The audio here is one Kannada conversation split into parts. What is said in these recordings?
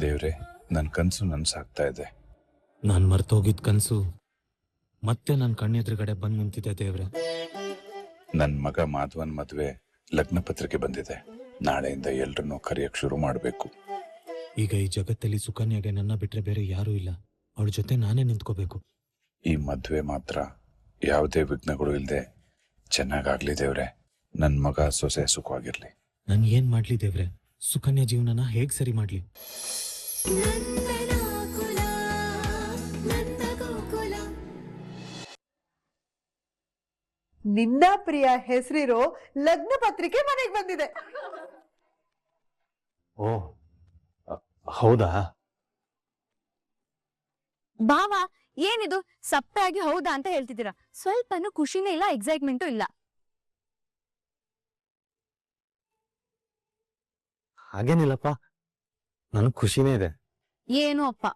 ದೇವ್ರೆ ನನ್ನ ಕನಸು ನನ್ಸಾಗ್ತಾ ಇದೆ. ನಾನ್ ಮರ್ತೋಗಿದ್ ಕನಸು ಮತ್ತೆ ನನ್ ಕಣ್ಣೆದುರುಗಡೆ ಬಂದು ನಿಂತಿದೆ ದೇವ್ರೆ. ನನ್ನ ಮಗ ಮಾಧವನ್ ಮದುವೆ ಲಗ್ನ ಪತ್ರಿಕೆ ಬಂದಿದೆ. ನಾಳೆಯಿಂದ ಎಲ್ರನ್ನೂ ಕರೆಯಕ್ ಶುರು ಮಾಡಬೇಕು. ಈಗ ಈ ಜಗತ್ತಲ್ಲಿ ಸುಕನ್ಯಾಗೆ ನನ್ನ ಬಿಟ್ರೆ ಬೇರೆ ಯಾರೂ ಇಲ್ಲ. ಅವಳ ಜೊತೆ ನಾನೇ ನಿಂತ್ಕೋಬೇಕು. ಈ ಮದುವೆ ಮಾತ್ರ ಯಾವುದೇ ವಿಘ್ನಗಳು ಇಲ್ಲದೆ ಚೆನ್ನಾಗಾಗ್ಲಿ ದೇವ್ರೆ. ನನ್ನ ಮಗ ಸೊಸೆ ಸುಖವಾಗಿರ್ಲಿ. ನಾನು ಏನ್ ಮಾಡ್ಲಿ ದೇವ್ರೆ? ಸುಕನ್ಯಾ ಜೀವನನ ಹೇಗ್ ಸರಿ ಮಾಡ್ಲಿ? ನಿನ್ನ ಪ್ರಿಯ ಹೆಸರಿರೋ ಲಗ್ನ ಪತ್ರಿಕೆ ಮನೆಗೆ ಬಂದಿದೆ. ಓ ಹೌದಾ? ಭಾವ ಏನಿದು? ಸಪ್ಪಾಗಿ ಹೌದಾ ಅಂತ ಹೇಳ್ತಿದ್ದೀರಾ? ಸ್ವಲ್ಪನೂ ಖುಷಿನೇ ಇಲ್ಲ ಎಕ್ಸೈಟ್ಮೆಂಟು ಇಲ್ಲ. ಹಾಗೇನಿಲ್ಲಪ್ಪ. ನನ್ ಖುಷಿನೇ ಇದೆ. ಏನು ಅಪ್ಪ.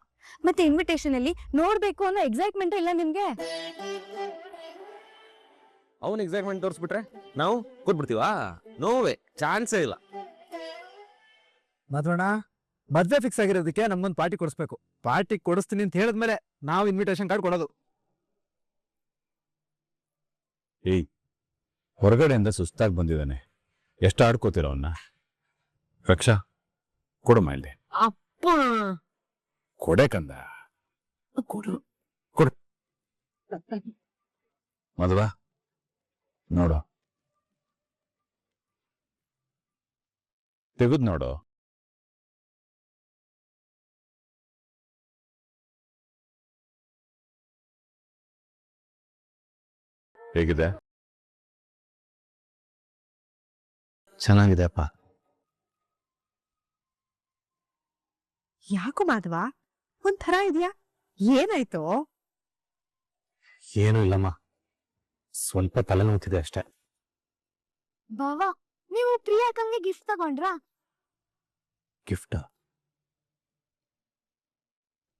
ಮತ್ತೆ ಇನ್ವಿಟೇಷನ್ ಅಲ್ಲಿ ನೋಡ್ಬೇಕು ಅನ್ನೋ ಎಕ್ಸೈಟ್ಮೆಂಟ್ ಇಲ್ಲ ನಿಮ್ಗೆ? ಅವನ್ ಎಕ್ಸೈಟ್ಮೆಂಟ್ ತೋರಿಸ್ಬಿಟ್ರೆ ನಾವು ಕೊಟ್ಬಿಡ್ತೀವಾ ನೋವೇ ಚಾನ್ಸೇ ಇಲ್ಲ. ಮದ್ವಣ ಮದ್ವೆ ಫಿಕ್ಸ್ ಆಗಿರೋದಕ್ಕೆ ನಮ್ಗೊಂದು ಪಾರ್ಟಿ ಕೊಡಿಸ್ಬೇಕು. ಪಾರ್ಟಿ ಕೊಡಿಸ್ತೀನಿ ಅಂತ ಹೇಳಿದ್ಮೇಲೆ ನಾವು ಇನ್ವಿಟೇಷನ್ ಕಾರ್ಡ್ ಕೊಡೋದು. ಏಯ್ ಹೊರಗಡೆಯಿಂದ ಸುಸ್ತಾಗಿ ಬಂದಿದ್ದಾನೆ. ಎಷ್ಟು ಆಡ್ಕೋತೀರ ಅವನ್ನ ರಕ್ಷಾ ಕೊಡಮ್ಮ ಇಲ್ಲಿ ಅಪ್ಪ. ಕೊಡೆ ಕಂದ. ಕೊಡು. ಕೊಡು. ಮದುವ ನೋಡು. ತೆಗೆದ್ ನೋಡು. ಹೇಗಿದೆ? ಚೆನ್ನಾಗಿದೆ ಅಪ್ಪ ಯಾಕೋ ಮಾಧವ ಒಂಥರ ಇದೆಯಾ? ಏನಾಯ್ತು? ಏನೂ ಇಲ್ಲಮ್ಮ. ಸ್ವಲ್ಪ ತಲೆನೋವ್ತಿದೆ ಅಷ್ಟೇ. ಬಾವಾ ನೀವು ಪ್ರಿಯಾಕಂಗೆ ಗಿಫ್ಟ್ ತಗೊಂಡ್ರಾ? ಗಿಫ್ಟ್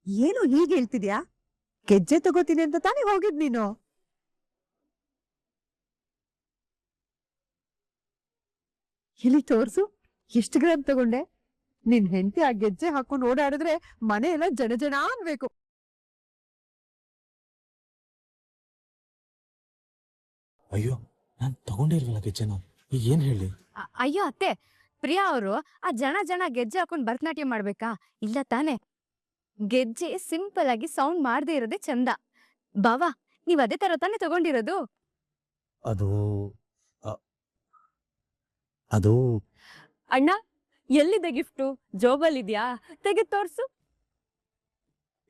ಏನು ಹೀಗೆ ಹೇಳ್ತಿದ್ಯಾ? ಗೆಜ್ಜೆ ತಗೋತೀನಿ ಅಂತ ತಾನೇ ಹೋಗಿದ್ ನೀನು? ಎಲ್ಲಿ ತೋರ್ಸು? ಎಷ್ಟು ಗ್ರಾಮ್ ತಗೊಂಡೆ? ನಿನ್ ಹೆಂಡತಿ ಆ ಗೆಜ್ಜೆ ಹಾಕೊಂಡು ಓಡಾಡಿದ್ರೆ ಮನೆ ಎಲ್ಲ ಜನ ಜನ ಅನ್ಬೇಕು. ಅಯ್ಯೋ ನಾನ್ ತಗೊಂಡಿರ್ವಲ್ಲ ಗೆಜ್ಜೆನ. ಈಗ ಏನ್ ಹೇಳಿ? ಅ- ಅಯ್ಯೋ ಅತ್ತೆ ಪ್ರಿಯಾ ಅವರು ಆ ಜನ ಜನ ಗೆಜ್ಜೆ ಹಾಕೊಂಡ್ ಭರತನಾಟ್ಯ ಮಾಡ್ಬೇಕಾ? ಇಲ್ಲ ತಾನೆ. ಗೆಜ್ಜೆ ಸಿಂಪಲ್ ಆಗಿ ಸೌಂಡ್ ಮಾಡದೇ ಇರೋದೇ ಚಂದ. ಬಾವಾ ನೀವ್ ಅದೇ ತರ ತಾನೇ ತಗೊಂಡಿರೋದು? ಅದು ಅ, ಅದು ಅಣ್ಣ ಎಲ್ಲಿದೆ ಗಿಫ್ಟು? ಜೋಬಲ್ಲಿದ್ಯಾ ತೆಗೆ ತೋರ್ಸು.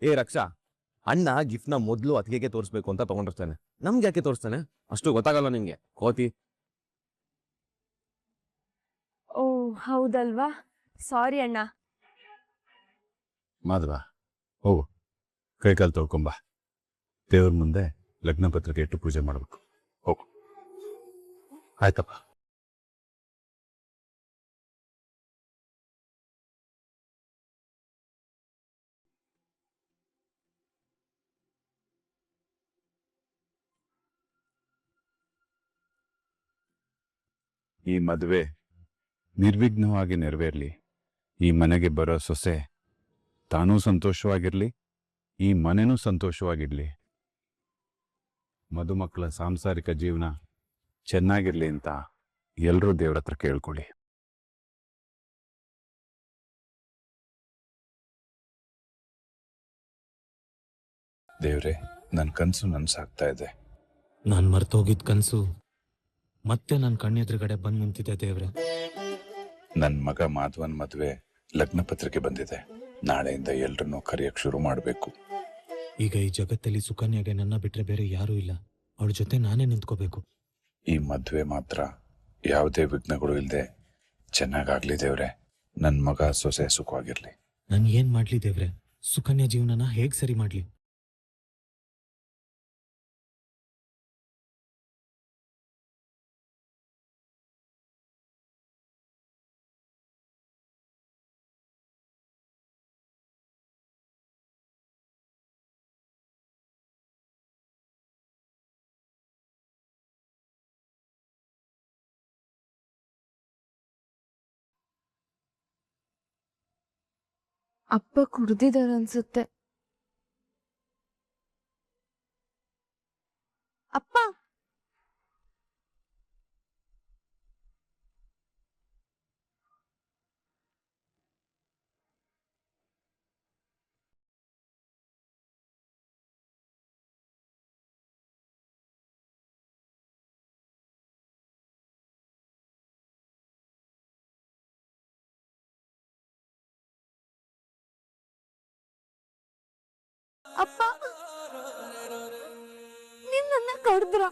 ಏ ರಕ್ಷಾ ಅಣ್ಣ ಗಿಫ್ಟ್ನ ಮೊದ್ಲು ಅತಿಗೆಗೆ ತೋರಿಸ್ಬೇಕು ಅಂತ ತಗೊಂಡಿರ್ತಾನೆ. ನಮ್ಗೆ ಯಾಕೆ ತೋರಿಸ್ತಾನೆ? ಅಷ್ಟು ಗೊತ್ತಾಗಲ್ಲ ನಿಮ್ಗೆ. ಕೋತಿ. ಓ ಹೌದಲ್ವಾ? ಸಾರಿ ಅಣ್ಣ. ಮಾಧವ ಹೋಗು. ಕೈಕಾಲು ತೊಳ್ಕೊಂಬಾ ದೇವ್ರ ಮುಂದೆ ಲಗ್ನ ಪತ್ರಿಕೆ ಇಟ್ಟು ಪೂಜೆ ಮಾಡಬೇಕು. ಹೋಗು. ಆಯ್ತಪ್ಪ. ಈ ಮದುವೆ ನಿರ್ವಿಘ್ನವಾಗಿ ನೆರವೇರ್ಲಿ. ಈ ಮನೆಗೆ ಬರೋ ಸೊಸೆ ತಾನೂ ಸಂತೋಷವಾಗಿರ್ಲಿ, ಈ ಮನೆನೂ ಸಂತೋಷವಾಗಿರ್ಲಿ ಮದುಮಕ್ಕಳ ಸಾಂಸಾರಿಕ ಜೀವನ ಚೆನ್ನಾಗಿರ್ಲಿ ಅಂತ ಎಲ್ಲರೂ ದೇವ್ರ ಹತ್ರ ಕೇಳ್ಕೊಳ್ಳಿ. ದೇವ್ರೆ ನನ್ನ ಕನಸು ನನಸಾಗ್ತಾ ಇದೆ. ನಾನು ಮರ್ತೋಗಿದ್ ಕನ್ಸು ಮತ್ತೆ ನನ್ನ ಕಣ್ಣೆದುರುಗಡೆ ಬಂದ್ ನಿಂತಿದೆ ದೇವ್ರೆ. ನನ್ನ ಮಗ ಮಾಧವನ್ ಮದುವೆ ಲಗ್ನ ಪತ್ರಿಕೆ ಬಂದಿದೆ. ನಾಳೆಯಿಂದ ಎಲ್ರನ್ನು ಕರೆಯಕ್ ಶುರು ಮಾಡಬೇಕು. ಈಗ ಈ ಜಗತ್ತಲ್ಲಿ ಸುಕನ್ಯಾಗೆ ನನ್ನ ಬಿಟ್ರೆ ಬೇರೆ ಯಾರೂ ಇಲ್ಲ. ಅವಳ ಜೊತೆ ನಾನೇ ನಿಂತ್ಕೋಬೇಕು. ಈ ಮದುವೆ ಮಾತ್ರ ಯಾವುದೇ ವಿಘ್ನಗಳು ಇಲ್ಲದೆ ಚೆನ್ನಾಗಾಗ್ಲಿ ದೇವ್ರೆ. ನನ್ನ ಮಗ ಸೊಸೆ ಸುಖವಾಗಿರ್ಲಿ. ನಾನು ಏನ್ ಮಾಡ್ಲಿ ದೇವ್ರೆ? ಸುಕನ್ಯಾ ಜೀವನನ ಹೇಗ್ ಸರಿ ಮಾಡ್ಲಿ? ಅಪ್ಪ ಕುಡ್ದಿದಾರ ಅನ್ಸುತ್ತೆ. ಅಪ್ಪ! ಅಪ್ಪ ನಿನ್ನ ಕಡ್ದ್ರ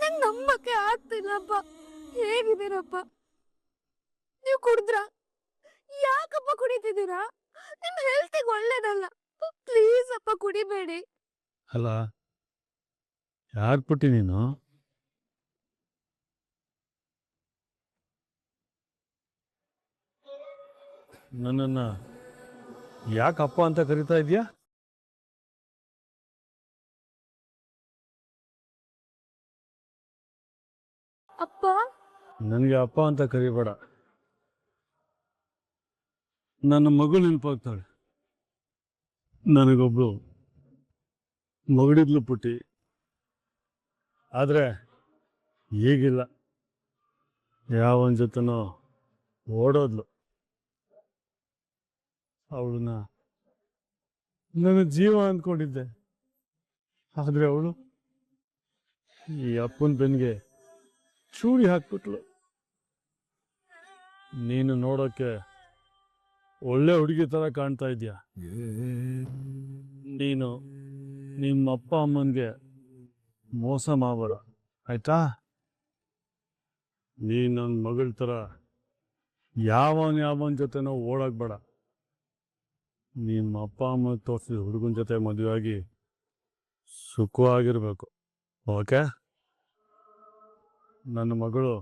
ನಂಗ್ ನಂಬಕ್ಕೆ ಆಗ್ತಿಲ್ಲಪ್ಪ. ಹೇಗಿದ್ದೀರಪ್ಪ? ನೀವು ಕುಡ್ದ್ರ? ಯಾಕಪ್ಪ ಕುಡಿತಿದ್ದೀರಾ? ನಿಮ್ ಹೆಲ್ತಿಗೆ ಒಳ್ಳೇದಲ್ಲ. ಪ್ಲೀಸ್ ಅಪ್ಪ, ಕುಡಿಬೇಡಿ. ಅಲ್ಲ, ಯಾರು ಪುಟ್ಟಿ ನೀನು? ನನ್ನನ್ನು ಯಾಕಪ್ಪ ಅಂತ ಕರಿತಾ ಇದೀಯಾ? ನನಗೆ ಅಪ್ಪ ಅಂತ ಕರಿಬೇಡ. ನನ್ನ ಮಗಳು ನೆನಪಾಗ್ತಾಳೆ. ನನಗೊಬ್ಳು ಮಗಳಿದ್ಲು ಪುಟ್ಟಿ. ಆದರೆ ಈಗಿಲ್ಲ. ಯಾವನ ಜೊತೆನೋ ಓಡೋದ್ಲು. ಅವಳನ್ನ ನನ್ನ ಜೀವ ಅಂದ್ಕೊಂಡಿದ್ದೆ ಆದರೆ ಅವಳು ಈ ಅಪ್ಪನ ಬೆನ್ಗೆ ಚೂರಿ ಹಾಕ್ಬಿಟ್ಲು. ನೀನು ನೋಡೋಕ್ಕೆ ಒಳ್ಳೆ ಹುಡುಗಿ ಥರ ಕಾಣ್ತಾ ಇದೆಯಾ ನೀನು ನಿಮ್ಮ ಅಪ್ಪ ಅಮ್ಮನಿಗೆ ಮೋಸ ಮಾಬಾರ ಆಯ್ತಾ? ನೀನು ನನ್ನ ಮಗಳ ಥರ ಯಾವನ್ ಯಾವನ ಜೊತೆನೋ ಓಡಾಕ್ಬೇಡ ನಿಮ್ಮ ಅಪ್ಪ ಅಮ್ಮ ತೋರಿಸಿದ ಹುಡುಗನ ಜೊತೆ ಮದುವೆ ಆಗಿ ಸುಖವಾಗಿರ್ಬೇಕು. ಓಕೆ ನನ್ನ ಮಗಳು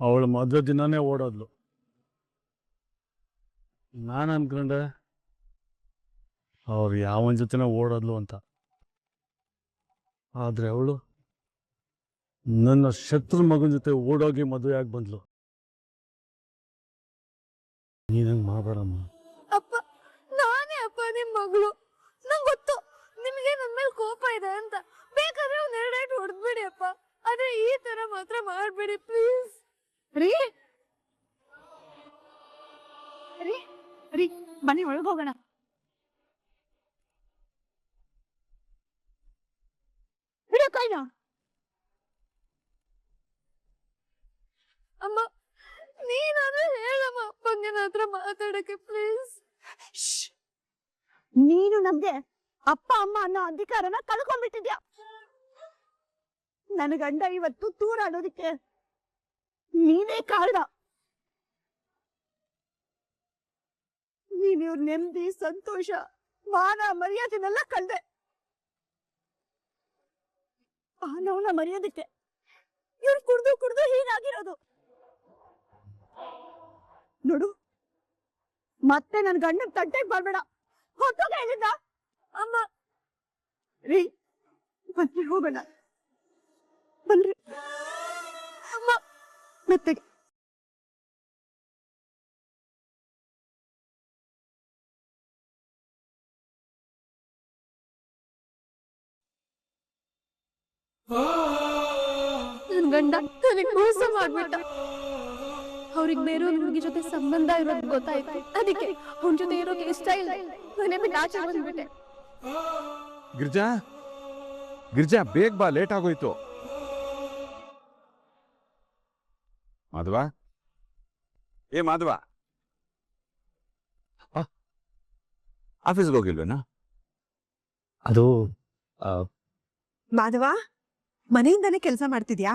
ಅವಳ ಮದುವೆ ದಿನನೇ ಓಡೋದ್ಲು. ನಾನು ಅನ್ಕೊಂಡೆ, ಅವ್ರು ಯಾವನ ಜೊತೆನೇ ಓಡೋದ್ಲು ಅಂತ. ಆದರೆ ಅವಳು ನನ್ನ ಶತ್ರು ಮಗನ ಜೊತೆ ಓಡೋಗಿ ಮದುವೆ ಆಗಿ ಬಂದ್ಲು. ನೀನಂಗೆ ಮಾಡಬೇಡಮ್ಮ. ಅಪ್ಪ, ನಾನೇ ಅಪ್ಪ ನಿಮ್ಮ ಮಗಳು ನಂಗ್ ಗೊತ್ತು ನಿಮ್ಗೆ ನನ್ ಮೇಲೆ ಕೋಪ ಇದೆ ಅಂತ ಬೇಕಾದ್ರೆ ಒಂದ್ ಎರಡೇಟ್ ಹೊಡೆದ್ಬಿಡಿ ಅಪ್ಪ ಆದ್ರೆ ಈ ತರ ಮಾತ್ರ ಮಾಡ್ಬೇಡಿ ಪ್ಲೀಸ್ ರೀ ರೀ ರೀ ಬನ್ನಿ ಒಳಗ್ ಹೋಗೋಣ. ಬಿಡು ಕೈನ? ಅಮ್ಮ ನೀನಾದ್ರೆ ಹೇಳಮ್ಮ ಅಪ್ಪಂಗೆ ಹತ್ರ ಮಾತಾಡಕ್ಕೆ ಪ್ಲೀಸ್ ನೀನು ನಮ್ಗೆ ಅಪ್ಪ ಅಮ್ಮ ಅನ್ನೋ ಅಧಿಕಾರನ ಕಳ್ಕೊಂಡ್ಬಿಟ್ಟಿದ್ಯಾ? ನನ್ನ ಗಂಡ ಇವತ್ತು ತೂರಾಡೋದಿಕ್ಕೆ ನೀನೇ ಕಾರಣ. ಇವ್ರ ನೆಮ್ಮದಿ, ಸಂತೋಷ, ಮಾನ, ಮರ್ಯಾದೆನೆಲ್ಲ ಕಳ್ದೆ ಮಾನವನ ಮರ್ಯಾದಕ್ಕೆ ಇವ್ರು ಕುಡ್ದು ಕುಡ್ದು ಹೀಗಾಗಿರೋದು. ನೋಡು, ಮತ್ತೆ ನನ್ ಗಂಡನ್ ತಟ್ಟೆಗ್ ಬರ್ಬೇಡ. ಹೊತ್ತೋಗ ಹೇಳಿದ್ದ ಅಮ್ಮ. ರೀ ಬನ್ನಿ ಹೋಗೋಣ. ಬನ್ರಿ. ಅಮ್ಮ, ಮತ್ತೆ ನನ್ ಗಂಡ ನನಗ್ ಮೋಸ ಮಾಡ್ಬಿಟ್ಟ ಅವ್ರಿಗೆ ಬೇರೆ ಹುಡುಗಿ ಜೊತೆ ಸಂಬಂಧ ಇರೋದು ಗೊತ್ತಾಯ್ತು. ಅದಕ್ಕೆ ಅವ್ನ ಜೊತೆ ಇರೋಕೆ ಇಷ್ಟ ಇಲ್ಲ. ಮನೆ ಬಿಟ್ಟು ಆಚೆ ಬಂದ್ಬಿಟ್ಟೆ. ಗಿರ್ಜಾ ಗಿರ್ಜಾ ಬೇಗ ಬಾ ಲೇಟ್ ಆಗೋಯ್ತು. ಮಾಧವ? ಏ ಮಾಧವ. ಆಫೀಸ್ಗೆ ಹೋಗಿಲ್ವೇನಾ? ಅದು ಮಾಧವ? ಮನೆಯಿಂದಾನೇ ಕೆಲಸ ಮಾಡ್ತಿದ್ಯಾ?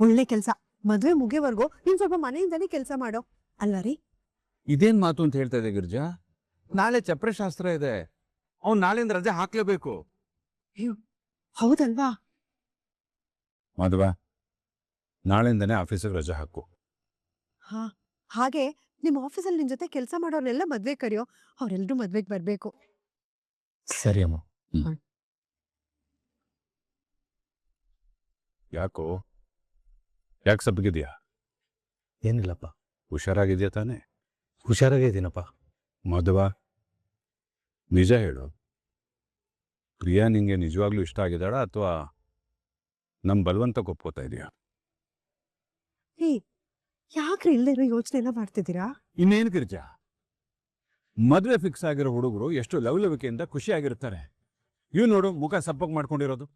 ಒಳ್ಳೆ ಕೆಲಸ. ಮದುವೆ ಮುಗಿಯವರೆಗೂ ನೀನ್ ಸ್ವಲ್ಪ ಮನೆಯಿಂದಾನೇ ಕೆಲಸ ಮಾಡೋ. ಅಲ್ವಾ ರೀ? ಇದೇನ್ ಮಾತು ಅಂತ ಹೇಳ್ತಾ ಇದೆ ಗಿರ್ಜಾ? ನಾಳೆ ಚಪ್ರೆ ಶಾಸ್ತ್ರ ಇದೆ. ಅವ್ನ್ ನಾಳೆಯಿಂದ ರಜೆ ಹಾಕ್ಲೇಬೇಕು. ಹೌದಲ್ವಾ? ಮಾಧವ ನಾಳೆಯಿಂದಾನೇ ಆಫೀಸಿಗೆ ರಜೆ ಹಾಕು. ಹಾ ಹಾಗೆ ನಿಮ್ ಆಫೀಸಲ್ಲಿ ನಿನ್ ಜೊತೆ ಕೆಲಸ ಮಾಡೋರ್ನೆಲ್ಲ ಮದ್ವೆ ಕರೆಯೋ. ಅವ್ರೆಲ್ರೂ ಮದ್ವೆಗೆ ಬರ್ಬೇಕು. ಸರಿ ಅಮ್ಮ. ಯಾಕೋ? ಯಾಕೆ ಸಬ್ಬಗಿದ್ಯಾ? ಏನಿಲ್ಲಪ್ಪ. ಹುಷಾರಾಗಿದ್ಯಾ ತಾನೇ? ಹುಷಾರಾಗೇ ಇದ್ದೀನಪ್ಪ. ಮಧುವ ನಿಜ ಹೇಳು. ಪ್ರಿಯಾ ನಿಂಗೆ ನಿಜವಾಗ್ಲೂ ಇಷ್ಟ ಆಗಿದ್ದಾಳ ಅಥವಾ ನಮ್ಮ ಬಲವಂತ ಒಪ್ಕೋತಾ ಇದೆಯಾ? ಹೇ ಯಾಕ್ರಿ ಇಲ್ಲದಿರೋ ಯೋಚನೆ ಎಲ್ಲ ಮಾಡ್ತಿದ್ದೀರಾ? ಇನ್ನೇನು ಗಿರಿಜ? ಮದುವೆ ಫಿಕ್ಸ್ ಆಗಿರೋ ಹುಡುಗರು ಎಷ್ಟು ಲವಲವಿಕೆಯಿಂದ ಖುಷಿಯಾಗಿರ್ತಾರೆ. ಇವ್ ನೋಡು ಮುಖ ಸಪ್ಪಗೆ ಮಾಡ್ಕೊಂಡಿರೋದು.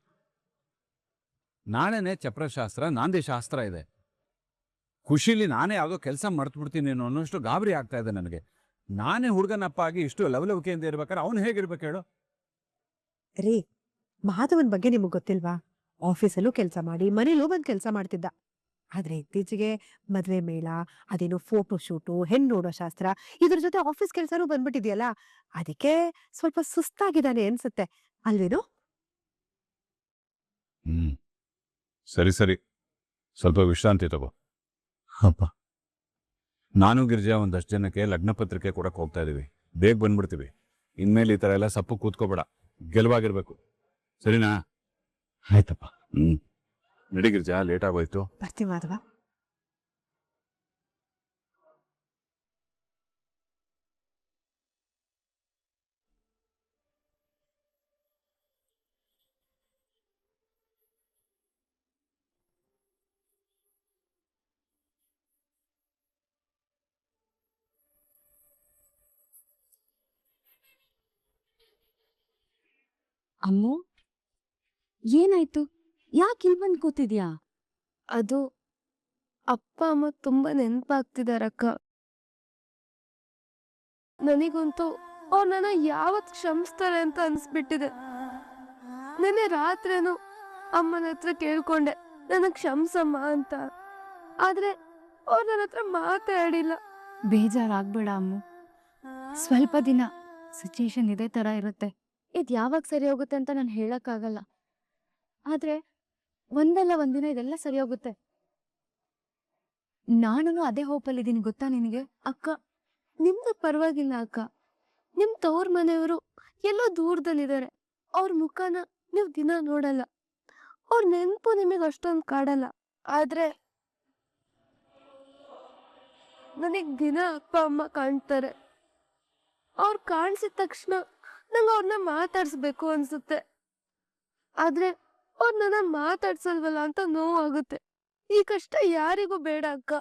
ನಾಳೆನೆ ಚಪ್ರಶಾಸ್ತ್ರ ನಾಂದಿ ಶಾಸ್ತ್ರ ಇದೆ. ಖುಷಿಲಿ ನಾನೇ ಯಾವುದೋ ಕೆಲಸ ಮರ್ತ್ಬಿಡ್ತೀನಿ ಅನ್ನೋಷ್ಟು ಗಾಬರಿ ಆಗ್ತಾ ಇದೆ ನನಗೆ. ನಾನೇ ಹುಡುಗನಪ್ಪ ಆಗಿ ಇಷ್ಟು ಲವಲವಿಕೆಯಿಂದ ಇರ್ಬೇಕಾದ್ರೆ ಅವನು ಹೇಗಿರ್ಬೇಕು ಹೇಳು? ರೀ ಮಾಧವನ್ ಬಗ್ಗೆ ನಿಮಗೆ ಗೊತ್ತಿಲ್ವಾ? ಆಫೀಸಲ್ಲೂ ಕೆಲಸ ಮಾಡಿ ಮನೇಲೂ ಬಂದು ಕೆಲಸ ಮಾಡ್ತಿದ್ದ. ಆದ್ರೆ ಇತ್ತೀಚೆಗೆ ಮದ್ವೆ ಮೇಳ ಅದೇನೋ ಫೋಟೋ ಶೂಟು ಹೆಣ್ಣು ನೋಡೋ ಶಾಸ್ತ್ರ ಇದ್ರ ಜೊತೆ ಆಫೀಸ್ ಕೆಲ್ಸನೂ ಬಂದ್ಬಿಟ್ಟಿದ್ಯಲ್ಲ ಅದಕ್ಕೆ ಸ್ವಲ್ಪ ಸುಸ್ತಾಗಿದ್ದಾನೆ ಅನ್ಸುತ್ತೆ. ಅಲ್ವೇನೋ? ಹ್ಮ್. ಸರಿ ಸರಿ. ಸ್ವಲ್ಪ ವಿಶ್ರಾಂತಿ ತಗೋ. ಅಪ್ಪ ನಾನು ಗಿರಿಜಾ ಒಂದಷ್ಟು ಜನಕ್ಕೆ ಲಗ್ನ ಪತ್ರಿಕೆ ಕೊಡಕ್ಕೆ ಹೋಗ್ತಾ ಇದೀವಿ. ಬೇಗ ಬಂದ್ಬಿಡ್ತೀವಿ. ಇನ್ಮೇಲೆ ಈ ಥರ ಎಲ್ಲ ಸಪ್ಪು ಕೂತ್ಕೋಬೇಡ. ಗೆಲುವಾಗಿರ್ಬೇಕು. ಸರಿನಾ? ಆಯ್ತಪ್ಪ. ಹ್ಞೂ ನಡಿ ಗಿರಿಜಾ ಲೇಟ್ ಆಗೋಯ್ತು. ಬರ್ತೀವಿ ಮಾಧವ. ಅಮ್ಮು, ಏನಾಯ್ತು? ಯಾಕೆ ಇಲ್ಲಿ ಬಂದು ಕೂತಿದ್ಯಾ? ಅದು ಅಪ್ಪ, ಅಮ್ಮ ತುಂಬಾ ನೆನಪಾಗ್ತಿದಾರಕ್ಕ ನನಗಂತೂ ಅವ್ರು ನನ್ನ ಯಾವತ್ ಕ್ಷಮಿಸ್ತಾರೆ ಅಂತ ಅನ್ಸ್ಬಿಟ್ಟಿದೆ. ನೆನ್ನೆ ರಾತ್ರೇನು ಅಮ್ಮನ ಹತ್ರ ಕೇಳ್ಕೊಂಡೆ, ನನ್ನ ಕ್ಷಮಸಮ್ಮ ಅಂತ. ಆದ್ರೆ ಅವ್ರು ನನ್ನ ಹತ್ರ ಮಾತಾಡಿಲ್ಲ. ಬೇಜಾರಾಗ್ಬೇಡ, ಅಮ್ಮು. ಸ್ವಲ್ಪ ದಿನ ಸಿಚುಯೇಷನ್ ಇದೇ ತರ ಇರುತ್ತೆ. ಇದ್ ಯಾವಾಗ ಸರಿ ಹೋಗುತ್ತೆ ಅಂತ ನಾನು ಹೇಳಕ್ಕಾಗಲ್ಲ. ಆದ್ರೆ ಒಂದಲ್ಲ ಒಂದಿನ ಇದೆಲ್ಲ ಸರಿ ಹೋಗುತ್ತೆ. ನಾನು ಅದೇ ಹೋಪಲ್ಲಿದ್ದೀನಿ, ಗೊತ್ತಾ ನಿನಗೆ? ಅಕ್ಕ, ನಿಮ್ದು ಪರವಾಗಿಲ್ಲ ಅಕ್ಕ. ನಿಮ್ ತವ್ರ ಮನೆಯವರು ಎಲ್ಲೋ ದೂರದಲ್ಲಿದ್ದಾರೆ. ಅವ್ರ ಮುಖನ ನೀವು ದಿನ ನೋಡಲ್ಲ. ಅವ್ರ ನೆನಪು ನಿಮಗೆ ಅಷ್ಟೊಂದು ಕಾಡಲ್ಲ. ಆದ್ರೆ ನನಗ್ ದಿನ ಅಪ್ಪ, ಅಮ್ಮ ಕಾಣ್ತಾರೆ. ಅವ್ರು ಕಾಣಿಸಿದ ತಕ್ಷಣ ನಂಗೆ ಅವ್ರನ್ನ ಮಾತಾಡ್ಸ್ಬೇಕು ಅನ್ಸುತ್ತೆ. ಆದ್ರೆ ಅವ್ರನ್ನ ಮಾತಾಡ್ಸಲ್ವಲ್ಲ ಅಂತ ನೋವಾಗುತ್ತೆ. ಈ ಕಷ್ಟ ಯಾರಿಗೂ ಬೇಡ ಅಕ್ಕ.